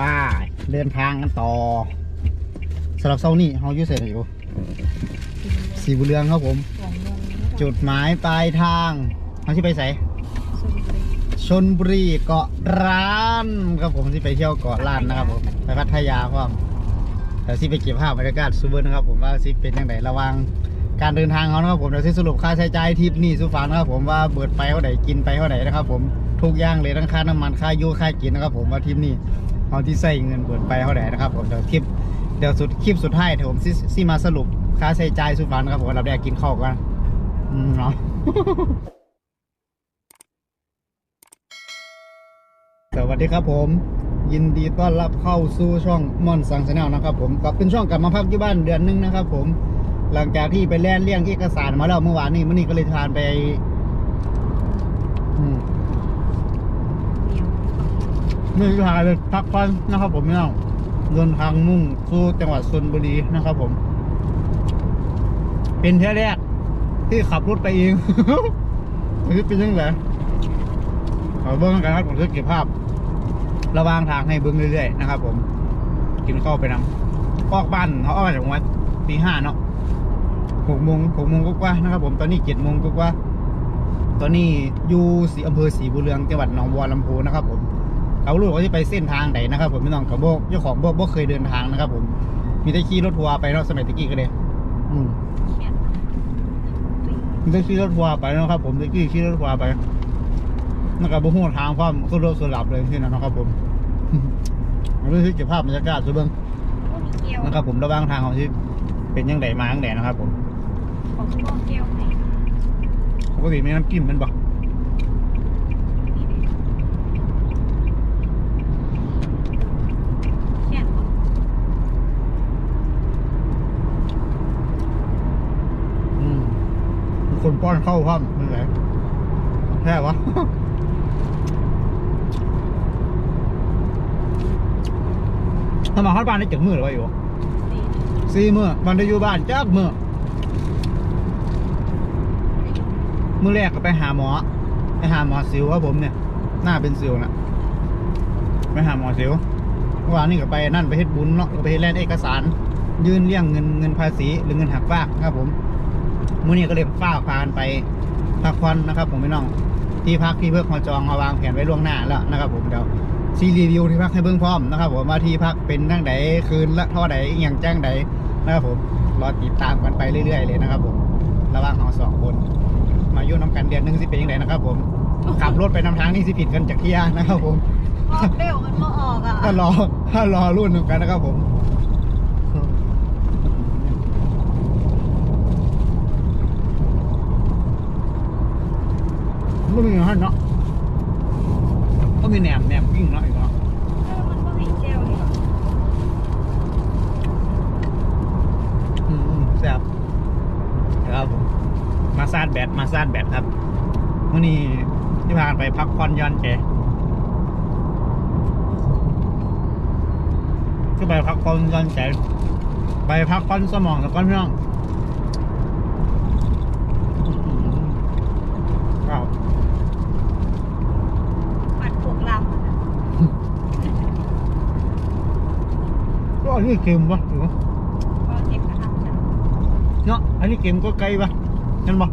ป้าเดินทางกันต่อสำหรับเซานี่เขาอยู่เสร็จอยู่สีบุญเรืองครับผมสองโมงจุดหมายปลายทางเขาที่ไปใส่ชลบุรีชนบุรีเกาะร้านครับผมที่ไปเที่ยวเกาะล้านนะครับผมไปพัทยาครับแต่ที่ไปเก็บภาพบรรยากาศซูเบอร์นะครับผมว่าสิเป็นยังไงระหวังการเดินทางเขานะครับผมเดี๋ยวที่สรุปค่าใช้จ่ายทริปนี่สุฟังนะครับผมว่าเบิดไปเท่าไหร่กินไปเท่าไหร่นะครับผมทุกอย่างเลยทั้งค่าน้ำมันค่ายูค่ากินนะครับผมว่าทริปนี้ เอาที่ใส่เงินเบิดไปเท่าไหร่นะครับผมเดี๋ยวคลิปเดี๋ยวสุดคลิปสุดท้ายเดี๋ยวผมซิซมาสรุปค่าใช้จ่ายสุฟันครับผมเราได้กินข้าวกันอืมเนาะสวัสดีครับผม ยินดีต้อนรับเข้าสู่ช่องมอนสังชแนลนะครับ ผมก็เป็นช่องกลับมาพักที่บ้านเดือนหนึงนะครับ ผม หลังจากที่ไปแล่นเลี่ยงเอกสารมาแล้วเมื่อวานนี้มื่อนี้ก็เลยทานไปอืม เดียว มื่อนี้ทานไปพักผ่อนนะครับผมพี่น้องเดินทางมุ่งสู่จังหวัดชลบุรีนะครับ ผม เป็นเที่ยวแรก ที่ขับรถไปเองนี่เป็นยังไงขอเบิ้งกันครับผมจะเก็บภาพ ระวางทางให้เบิ้งเรื่อยๆนะครับ ผม กินข้าวไปนำออกบ้านเขาออกจากวัดตีห้าเนาะหกโมงหกโมงกว่านะครับ ผมตอนนี้เจ็ดโมงกว่าตอนนี้อยู่สีอำเภอศรีบุเรืองจังหวัดหนองบัวลำพูนะครับ ผม เขารู้ว่าจะไปเส้นทางไหนนะครับผมพี่น้องกับโบกเจ้าของโบกโบเคยเดินทางนะครับ ผม มีแต่ขี่รถทัวร์ไปเนาะสมัยตะกี้ก็เลยอืมเขียนมีแต่ขี่รถทัวร์ไปเนาะครับผมตะกี้ขี่รถทัวร์ไปนะครับบ่ฮู้ทางความก็รถสลับเลยที่นั่นเนาะครับ ผมมันรู้สึกเก็บภาพบรรยากาศสุดเบิ้งพวกมีเกลียวนะครับ ผมระหว่างทางของที่เป็นยังไงมายังไงนะครับ ผมของพวกเกลียวไหนปกติมีน้ำจิ้มแมันบอก นี่ดิเขียนบอก อืม เข้าพร้อมมันไหนแค่วะทำมาฮอดบ้านได้จ็ดมือหรือวะอยู่สี่มือมันได้อยู่บ้านจักมือมือแรกก็ไปหาหมอ ไปหาหมอสิวครับผมเนี่ย หน้าเป็นสิวนะไปหาหมอสิวเมื่อวานนี่ก็ไปนั่นไปเฮ็ดบุญเนาะก็ไปเฮ็ดแลนเอกสาร ยื่นเรื่องเงินเงินภาษีหรือเงินหักฟากนครับผม มื้อนี้ก็เลยฟ้าพานไปพักผ่อนนะครับ ผมพี่น้อง ที่พักที่เพิ่งมาจองมาวางแผนไว้ล่วงหน้าแล้วนะครับ ผมเดี๋ยวซีรีวิวที่พักให้เบิ่งพร้อมนะครับผมว่าที่พักเป็นนั่งใดคืนละเท่าใดอหย่างจ้างใดนะครับผมรอติดตามกันไปเรื่อย ๆ เลยนะครับ ผมระหว่างเราสองคน มาอยู่น้ำกันเดือนหนึงสิเป็นยังไงนะครับ ผมขับรถไปนำทางนี่สิผิดกันจากที่ยานะครับ ผมออกเร็วมันมาออกอะถ้ารอถ้ารอรุ่นหนึ่งกันนะครับผม ก็มีหันเนาะก็มีแหนมแหนมกิ้งเนาะอีกเนาะเออมันก็มีเกลียวเลยอืมแซ่บครับผมมาซาดแบตมาซาดแบตครับเมื่อนี้ที่พากันไปพักผ่อนหย้อนใจก็ไปพักผ่อนหย้อนใจไปพักผ่อนสมองแล้วก็เรื่องว้าว ปัดพวกลำอะนะ ก็ อันนี้เค็มปะหรือว่าก็เก็บกระทำจ้ะเนาะอันนี้เค็มก็ไกลปะนั่นปะ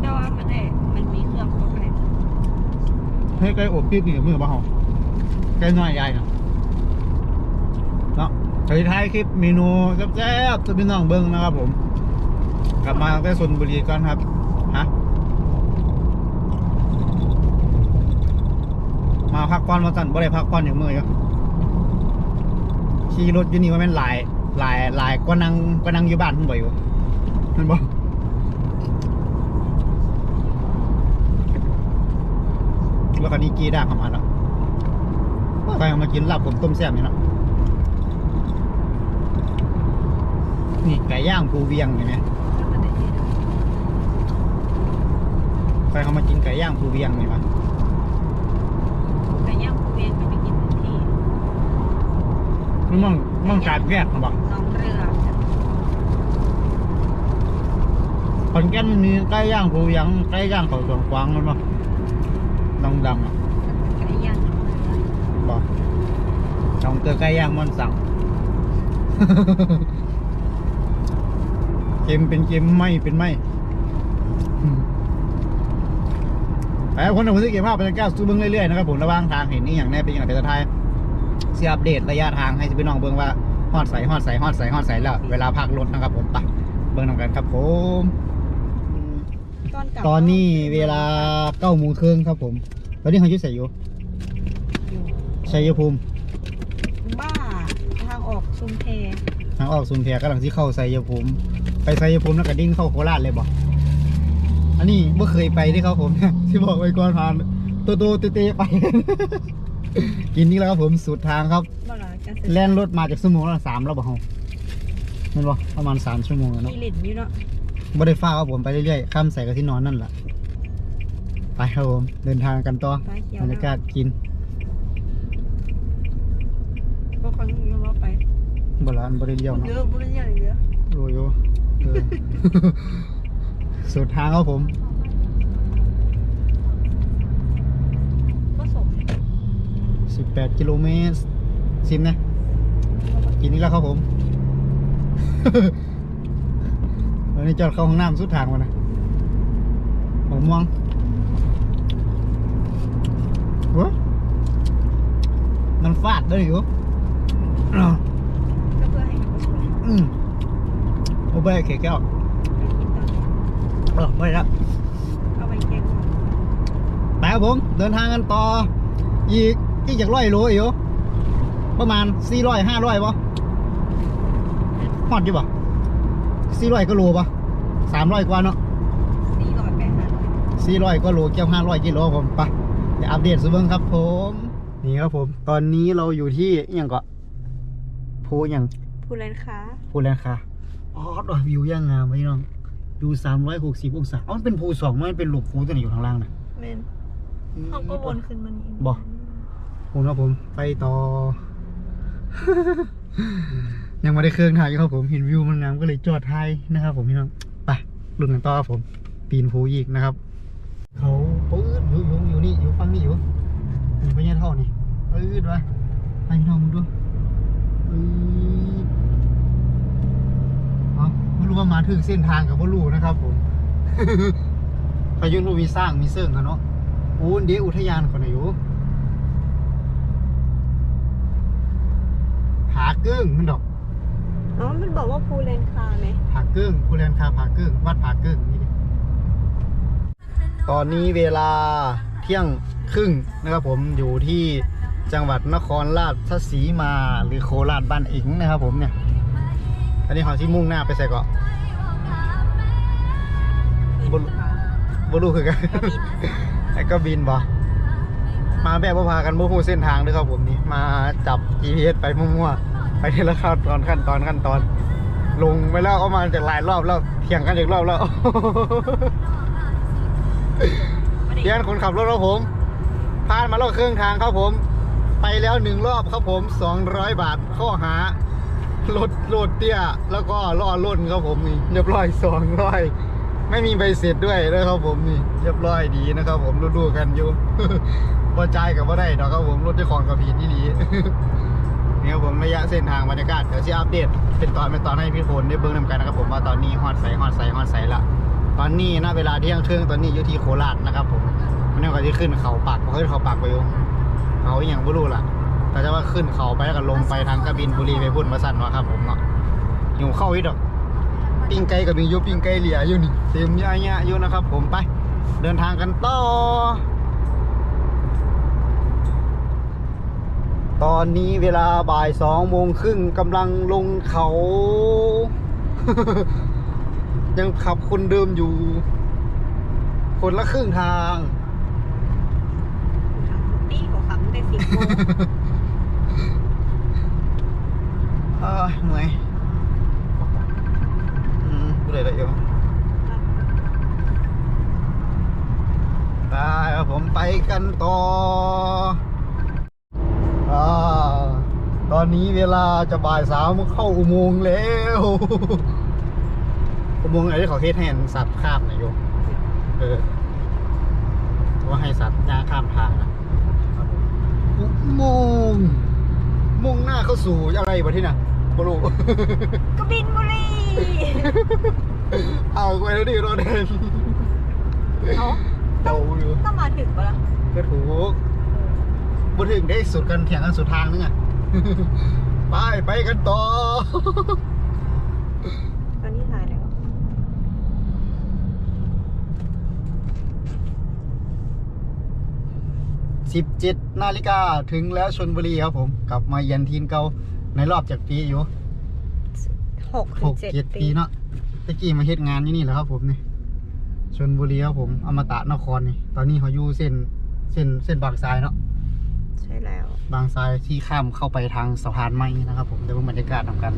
แต่ว่ามันได้มันมีเครื่องครบเลยให้ไกลอบปี๊บนี่กับมือปะเหรอไกลน้อยใหญ่นะเนาะไปท้ายคลิปเมนูแซ่บๆจะพี่น้องเบิ้งนะครับผม กลับมาตั้งแต่ชนบุรีก่อนครับฮะมาพักผ่อนมาสั่นบ่ได้พักผ่อนอย่างมืออยู่ ขี่รถอยู่นี่ว่าแม่นหลายหลายหลายกว่านั่งกว่านั่งอยู่บ้านเพิ่นบ่อยู่เห็นบ่แล้วก็นี่กีด่างเข้ามาแล้วไปเอามากินลาบผมต้มแซ่บนี่เนาะนี่ไก่ย่างภูเวียงเห็นไหมแล้วมันได้ที่ไหนใครเขามากินไก่ย่างภูเวียงนี่ปะ ไก่ย่างภูเวียนก็ไปกินที่ มันมั่งมั่งการแยกเขาบอกน้องเรือจ้ะขอนแก่นมันมีไก่ย่างภูเวียงไก่ย่างเขาสวนกวางมันปะดังดังๆอะไก่ย่างน้องเรือบอกดังเจอไก่ย่างมอนสั่ง เกมเป็นเกมไม่เป็นไม่อืมไปครับคนของผมที่เก็บภาพบรรยากาศสู้เบิ้งเรื่อยๆนะครับผมระหว่างทางเห็นนี่อย่างแน่เป็นอย่างไรเป็นไทย สียอัปเดตระยะทางให้พี่น้องเบิ้งว่าฮอดใสฮอดใสฮอดใสฮอดใสแล้ว เวลาพักรถนะครับผมไปเบิ้งนำกันครับผมตอนกลับตอนนี้เวลาเก้าโมงครึ่งครับผมตอนนี้เขาอยุ่ใส่อยู่อยู่ชัยภูมิบ้าทางออกชุมเพทางออกสุนแพรกำลังที่เข้าชัยภูมิไปชัยภูมิแล้วก็ดิ้นเข้าโคราชเลยบอกอันนี้เมื่เคยไปที่เขาผมที่บอกไปก่อนผ่านโตโตเตเตไป กินนี่แล้วครับผมสุดทางครับ บ่หรอจะเสร็จแล่นรถมาจากชั่วโมงละสามแล้วบอกเขาแมันบอกประมาณสามชั่วโมงอะเนาะ มีเหล็ดอยู่เนาะบ่ได้ฟ้าครับผมไปเรื่อยๆข้ามใส่กับที่นอนนั่นแหละไปครับผม เดินทางกันต่อฟ้าเขียวบรรยากาศกินก็ครั้งนี้ว่าไปโบราณบริเลียวเยเนาะอะบุญเยอะเยอะโอ้ยเออ สุดทางครับผม ก็ส่ง 18 กิโลเมตรซิมนะกินนี่แล้วครับผมวันนี้จอดเข้าห้องน้ำสุดทางวะนะหมม่วงเว้ยมันฟาดด้วยอยู่อ้าวก็เพื่อให้มันสวยอืมโอ้ไปเขกแก้วไปกินตอนนี้เออไม่ละเอาไปแกงก่อนไปครับผม เดินทางกันต่ออีก อีกจากร้อยโลอยู่ประมาณสี่ร้อยห้าร้อยปะฮอดอยู่ปะสี่ร้อยก็โลปะสามร้อยกว่าเนาะสี่ร้อยแปดห้าร้อยสี่ร้อยก็โลเกี่ยวห้าร้อยกิโลผมไปเดี๋ยวอัปเดตสุเบิ้งครับผม นี่ครับผม ตอนนี้เราอยู่ที่อหย่างก็ภูอหย่างผู้เล่นค้าภูแลนด์ค่ะอ๋อดอยวิวย่างงามไว้น้องดูสามร้อยหกสิบองศาอ๋อมันเป็นภูสองมันเป็นหลุมภูตัวนี้อยู่ข้างล่างนะเมนเขาก็วนขึ้นมานี่บ่ ผมครับผมไปต่อ ยังไม่ได้เครื่องถ่ายครับผมเห็นวิวมันงามก็เลยจอดถ่ายนะครับ ผมพี่น้องไปลุ้นกันต่อครับผม ปีนภูอีกนะครับ เขาปื๊ดอยู่อยู่อยู่นี่อยู่ฟังนี่อยู่อยู่ไปเนี่ยท่านี่ปื๊ดวะไปพี่น้องมึงดูปื๊ดเอาไม่รู้ว่ามาถึงเส้นทางกับว่ารู้นะครับ ผมพายุนูมีสร้างมีเสื่องกันเนาะโอ้เดี๋ยวอุทยานคนไหนอยู่ ผา เกิ้งมันดอกอ๋อมันบอกว่าผู้เลนคาไหมผาเกิ้งกูเรนคาผาเกิ้งวัดผาเกิ้งนี่ตอนนี้เวลาเที่ยงครึ่งนะครับผมอยู่ที่จังหวัดนครราชสีมาหรือโคราชบ้านอิงนะครับผมเนี่ยอันนี้เขาที่มุ่งหน้าไปใส่เกาะบุญบรูคือกันไอ้ก็บินบ่ มาแบบว่าพากันบ่ฮู้เส้นทางเด้วยครับผมนี่มาจับ GPS ไปมั่วๆไปทีละขั้นตอนขั้นตอนขั้นตอน ลงไปแล้วก็มาจากหลายรอบแล้วเถียงกันจากรอบแล้วเรียนคนขับรถครับผมผ่านมาแล้วครึ่งทางครับผม ไปแล้วหนึ่งรอบครับผมสองร้อยบาทข้อหารถโลดเตี้ย แล้วก็ล่อล่นครับผมนี่เรียบร้อยสองร้อย ไม่มีใบเสร็จด้วยนะครับผมนี่เรียบร้อยดีนะครับ ผมดูๆกันอยู่พอใจกับว่าได้ดอกครับผมรถเจ้าของกับพีนี่ดีนี่ครับผมระยะเส้นทางบรรยากาศเดี๋ยวจะอัปเดต เป็นตอนเป็นตอนให้พี่โคนได้เบิ้งนำกันนะครับผมว่าตอนนี้ฮอดใสฮอดใสฮอดใสละตอนนี้ณเวลาเที่ยงครึ่งตอนนี้อยู่ที่โคราชนะครับผมมันยังก็จะขึ้นเขาปากเพอขึ้นเขาปากไปอยู่เขาอย่างไม่รู้ล่ะแต่จะว่าขึ้นเขาไปแล้วก็ลงไปทางกระบินบุรีไปพุ่นมาสั่นวะครับผมเนาะหิวเข้าอีกดอก ปิ้งไก่กับมีอยู่ปิ้งไก่เหลียอยู่นี่เต็มเยอะแยะอยู่นะครับ ผมไป เดินทางกันต่อ ตอนนี้เวลาบ่ายสองโมงครึ่งกำลังลงเขา ยังขับคนเดิมอยู่ คนละครึ่งทางปีกว่าคำได้สิบโมงเออเหนื่อย เลยได้อยู่ได้ครับผมไปกันต่ออ่ตอนนี้เวลาจะบ่ายสามเข้าอุโมงค์แล้วอุโมงค์ไหนที่เขาเฮ็ดให้เห็นสัตว์ข้ามนะโยมเออว่าให้สัตว์ย่างข้ามทางนะอุโมงค์มุ่งหน้าเข้าสู่อะไรวะที่น่ะบรูกบินบุรี เอาไปแล้วดิรอเดินเอาเดาอยู่ต้องมาถึงปะล่ะก็ถูกมาถึงได้สุดกันแข่งกันสุดทางนึงอะ ไปไปกันต่อ ตอนนี้ถ่ายแล้ว17นาฬิกาถึงแล้วชนบุรีครับผม กลับมาเยือนทีนเก่าในรอบจากปีอยู่ หกหกเจ็ดปีเนาะตะกี้มาเฮ็ดงานที่นี่แหละครับผมนี่ชนบุรีครับผมอมตะนครนี่ ตอนนี้เขาอยู่เส้นเส้นเส้นบางทรายเนาะใช่แล้ว บางทรายที่ข้ามเข้าไปทางสะพานไม้นะครับ ผมเดี๋ยวบรรยากาศทำกัน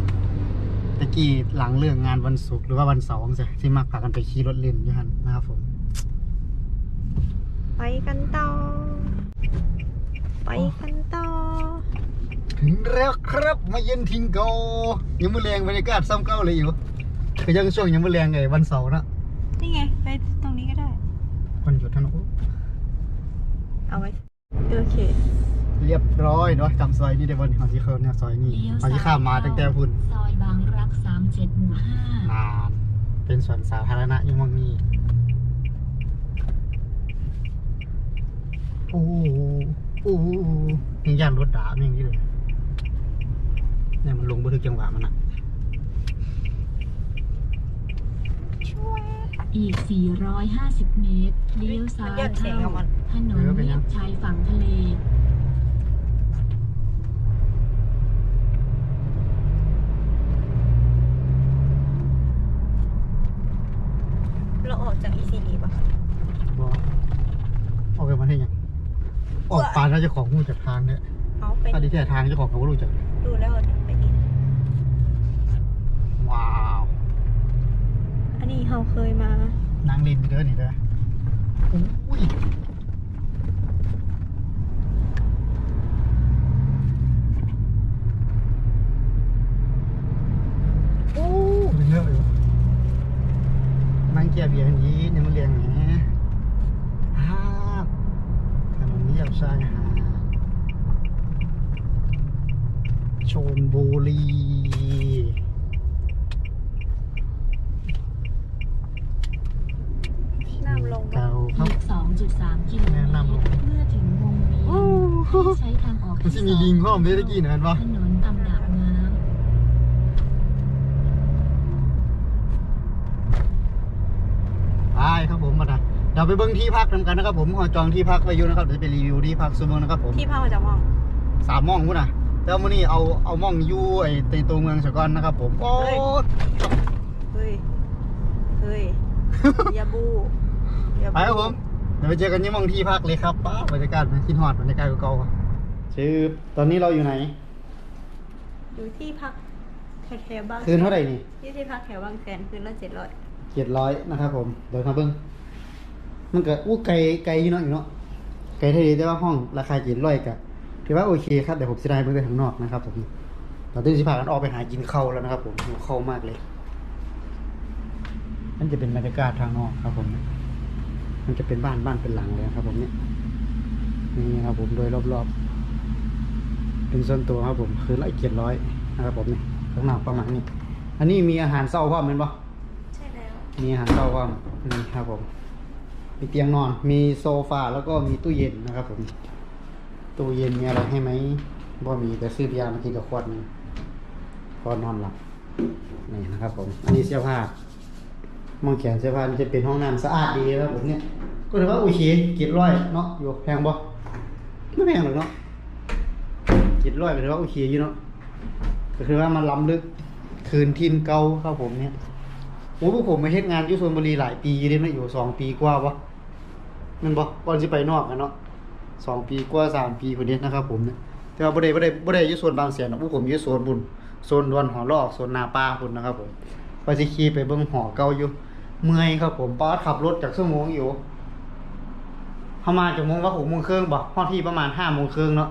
ตะกี้หลังเรื่องงานวันศุกร์หรือว่าวันเสาร์ใช่ที่มักพากันไปขี่รถเล่นอยู่หันนะครับผมไปกันต่อ ไปกันต่อ ถึงแล้วครับมาเย็นทิงเกายังมือแรงบรรยากาศซ้ำเก่าเลยอยู่คือยังช่วงยังมือแรงไงวันเสาร์เนาะนี่ไง ไปตรงนี้ก็ได้วันหยุดท่านโอ้เอาไว้ โอเค เรียบร้อยเนาะจำซอยนี่ได้บนของที่เขาเนี่ยซอยนี่เลี้ยวเขาที่ข้ามมาตั้งแต่พุ่นซอยบางรักสามเจ็ดหมู่ห้านานเป็นสวนสาธารณะอยี่หมองนี้โอ้โหโอ้โหยังย่านรถด่ามันอย่างนี้เลย เนี่ยมันลงบันทึกจังหวะมันอะช่วยอีก 450 เมตร เลี้ยวซ้ายมันยอดเสียงเข้าของมันถนนเลียบชายฝั่งทะเล เราออกจาก ECD ป่ะบอกออกไปมาได้ยัง ออกปานแล้วเจ้าของหูจากทางเนี่ยเอาไปถ้าดีแท้ทางเจ้าของเขาก็รู้จักดูแล้วไปดิว้าว อันนี้ เราเคยมานางลินไปเด้อนี่เด้ออุ้ยโอ้เป็นเยอะอยู่นั่งเกียร์เบียร์อย่างนี้ยังมาเรียงแหมฮ่าถนนเรียบชายหาดชนบุรี 3.3 กิโลเมตรเมื่อถึงวงเวียนให้ใช้ทางออกมันที่จะมีลิงข้อมเด้อกี้นะเนปะ ถนนตำดาบน้ำไปครับผมมาดักเดี๋ยวไปเบิ้งที่พักนำกันนะครับผมขอจองที่พักไว้อยู่นะครับเดี๋ยวไปรีวิวที่พักสุเมืองนะครับผมที่พักประจำห้องสามม่องพุ่นะแต่วมื่อนี้เอาเอาม่องอยู่ไอ้ในตัวเมืองสกอนนะครับผมโอ้ยเฮ้ย เฮ้ย อย่าบูอย่าไปครับผม ดี๋ยวไปเจอกันที่หม่องที่พักเลยครับป้าบรรยากาศมันคิดฮอดบรรยากาศเก่าๆชื่อตอนนี้เราอยู่ไหน อยู่ที่พักแถวๆบางคืนเท่าไหร่นี่ที่ที่พักแถวบางแสนคืนละเจ็ดร้อยเจ็ดร้อยนะครับผมเดี๋ยวครับเบิ้งมันก็อู้ไกลไกลอยู่เนาะอยู่เนาะไกลเท่าดีแต่ว่าห้องราคาเจ็ดร้อยกับถือว่าโอเคครับเดี๋ยวผมจะได้เบิ้งไปข้างนอกนะครับผมเราต้องสิพากันออกไปหากินข้าวแล้วนะครับผมหิวข้าวมากเลยมันจะเป็นบรรยากาศทางนอกครับผม มันจะเป็นบ้านบ้านเป็นหลังเลยนะครับผมเนี่ยนี่ครับผมโดยรอบๆ เป็นส่วนตัวครับผมคือละเจ็ดร้อยนะครับผมนี่ข้างนอกประมาณนี้ อันนี้มีอาหารเศร้าพร้อมเป็นปะใช่แล้ว มีอาหารเช้าว่างนี่ครับผม มีเตียงนอน มีโซฟาแล้วก็มีตู้เย็นนะครับผม ตู้เย็นมีอะไรให้ไหมบ่มีแต่ซื้อเบียร์มากินกับขวดหนึงพอนอนหลับนี่นะครับผม อันนี้เสื้อผ้า มองแขนเสื้อผ้ามันจะเป็นห้องน้ำสะอาดดีนะครับผมเนี่ย ก็ถือว่าโอเคเจ็ดร้อยเนาะอยู่แพงบ่ไม่แพงหรอกเนาะเจ็ดร้อยก็ถือว่าโอเคอยู่เนาะก็คือว่ามันล้ำลึกคืนทินเก่าครับผมเนี่ยโอ้พวกผมมาเฮ็ดงานอยู่ชลบุรีหลายปีเลยนะอยู่สองปีกว่าปะแมันบ่ก่อนสิไปนอกกันเนาะสองปีกว่าสามปีพอดีนะครับ ผมเนี่ยแต่ว่าบ่ได้บ่ได้บ่ได้อยู่โซนบางแสนหรอกพวกผมอยู่โซนบุญโซนดวนหอลอกโซนนาป่าพุ่นนะครับผมไปสิขี่ไปเบิ่งหอเก่าอยู่ เมื่อยครับผมป้าขับรถจากชั่วโมงอยู่เข้ามาจากโมงว่าหกโมงครึ่งบ่ฮอดที่ประมาณห้าโมงครึ่งเนาะ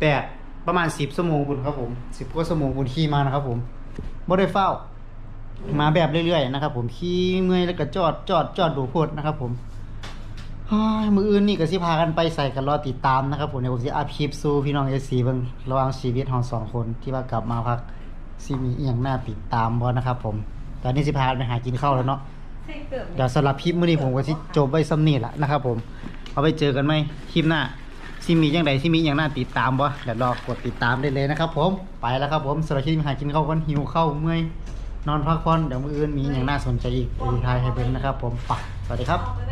แปดประมาณสิบชั่วโมงคุณครับผมสิบกว่าชั่วโมงคุณขี่มานะครับผมบ่ได้เฝ้า มาแบบเรื่อยๆนะครับผมขี่เมื่อยแล้วก็จอดจอดจอดดูโพดนะครับผมฮ้ยมืออื่นนี่ก็สิพากันไปใส่กันรอติดตามนะครับผมเดี๋ยวผมสิอัพคลิปสู่พี่น้องเอซีเบิ่งระหว่างชีวิตของสองคนที่ว่ากลับมาพักสิมีอีหยังน่าติดตามบ่นะครับผม ตอนนี้สิพากันไปหากินข้าวแล้วเนาะใส่เกือบเดี๋ยวสำหรับคลิปมื้อนี้ผมก็สิจบไว้ซ้ำนี่แหละนะครับผมเอาไปเจอกันไหมคลิปหน้าสิมีอย่างใดสิมีอย่างน่าติดตามบ่เดี๋ยวรอกดติดตามได้เลยนะครับ ผมไปแล้วครับผมสำหรับคลิปนี้หากินข้าวกันหิวข้าวเมื่อยนอนพักผ่อนเดี๋ยวมื้ออื่นมีอย่างน่าสนใจอีกอีกทายให้เป็นนะครับ ผมไปสวัสดีครับเอาไป